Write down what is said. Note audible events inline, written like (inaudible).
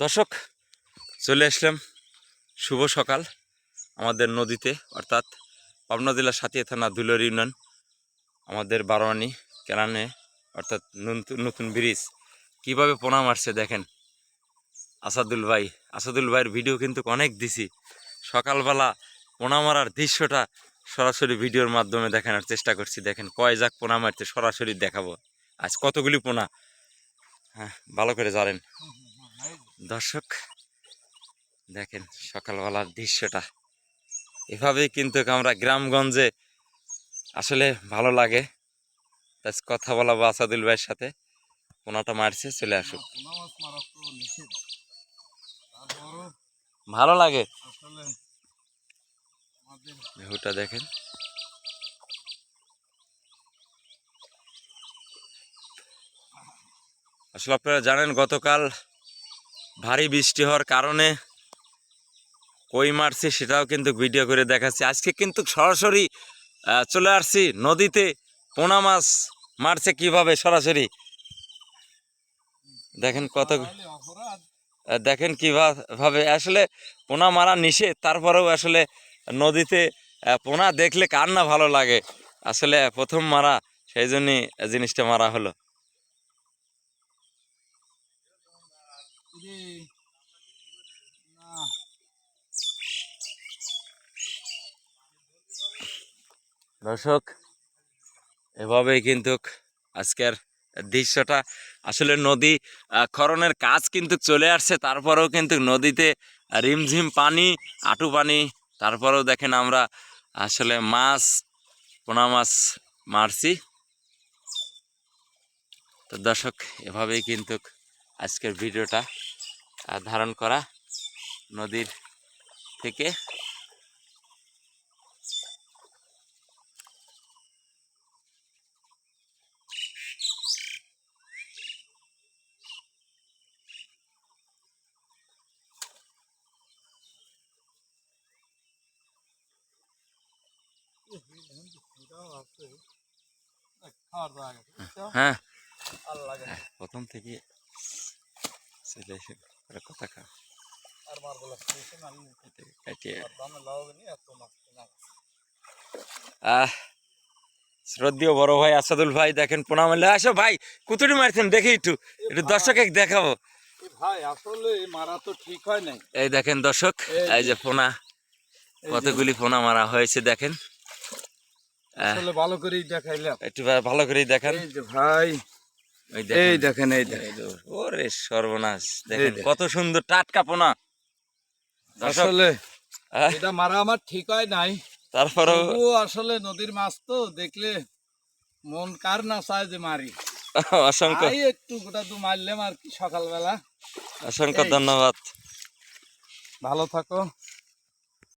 দর্শক, চলে আসলাম। শুভ সকাল আমাদের নদীতে, অর্থাৎ পাবনা জেলার সাথিয়া থানা দুলর ইউনিয়ন, আমাদের বারোয়ানি, কেরানে, অর্থাৎ নতুন নতুন ব্রিজ। কীভাবে পোনা মারছে দেখেন আসাদুল ভাই। আসাদুল ভাইয়ের ভিডিও কিন্তু অনেক দিছি। সকালবেলা পোনা মারার দৃশ্যটা সরাসরি ভিডিওর মাধ্যমে দেখানোর চেষ্টা করছি। দেখেন, কয় যাক পোনা মারতে সরাসরি দেখাবো। আজ কতগুলি পোনা হ্যাঁ ভালো করে জানেন। দর্শক, দেখেন সকালবেলার দৃশ্যটা। এভাবেই কিন্তু আমরা গ্রামগঞ্জে আসলে ভালো লাগে। কথা বলাবো আসাদুল ভাইয়ের সাথে পোনাটা মারছে, চলে আসুক ভালো লাগে? ঢেউটা দেখেন। আসলে আপনারা জানেন, গতকাল ভারী বৃষ্টি হওয়ার কারণে কই মারছি সেটাও কিন্তু ভিডিও করে দেখাচ্ছি। আজকে কিন্তু সরাসরি চলে আসছি নদীতে। পোনা মাছ মারছে কীভাবে সরাসরি? দেখেন কত দেখেন কীভাবে। আসলে পোনা মারা নিষেধ তারপরেও আসলে নদীতে পোনা দেখলে কার না ভালো লাগে। আসলে প্রথম মারা সেই জন্যই জিনিসটা মারা হলো। রে দর্শক, এভাবেই কিন্তু আজকের দৃশ্যটা। আসলে নদী খননের কাজ কিন্তু চলে আসছে, তারপরেও কিন্তু নদীতে রিমঝিম পানি, আটু পানি, তারপরেও দেখেন আমরা আসলে মাছ, পোনা মাছ মারছি। তো দর্শক, এভাবেই কিন্তু আজকের ভিডিওটা ধারণ করা নদীর থেকে? হ্যাঁ না। প্রথম থেকে চলে এসে কথা খা আর মারবো কাটিয়ে আহ শ্রদ্ধীয় বড় ভাই আসাদুল ভাই দেখেন পোনা মারলে আসো ভাই কুতুরি মারছেন দেখি একটু একটু দর্শকে দেখাবো। ভাই আসলে মারা তো ঠিক হয় নাই। এই দেখেন দর্শক এই যে। পোনা কতগুলি পোনা মারা হয়েছে দেখেন। আসলে ভালো করেই দেখাইলাম। একটু ভালো করেই দেখান। এই যে ভাই এই দেখেন। এই দেখেন ওরে সর্বনাশ। দেখেন। কত সুন্দর টাটকা পোনা আসলে এটা মারা আমার ঠিক হয় নাই। তারপরেও তবুও আসলে নদীর মাছ তো দেখলে মন কার না চায় যে মারি। (laughs) অসংখ্য। একটু গোটা দু মারলাম আর কি সকালবেলা। অসংখ্য ধন্যবাদ। ভালো থাকো।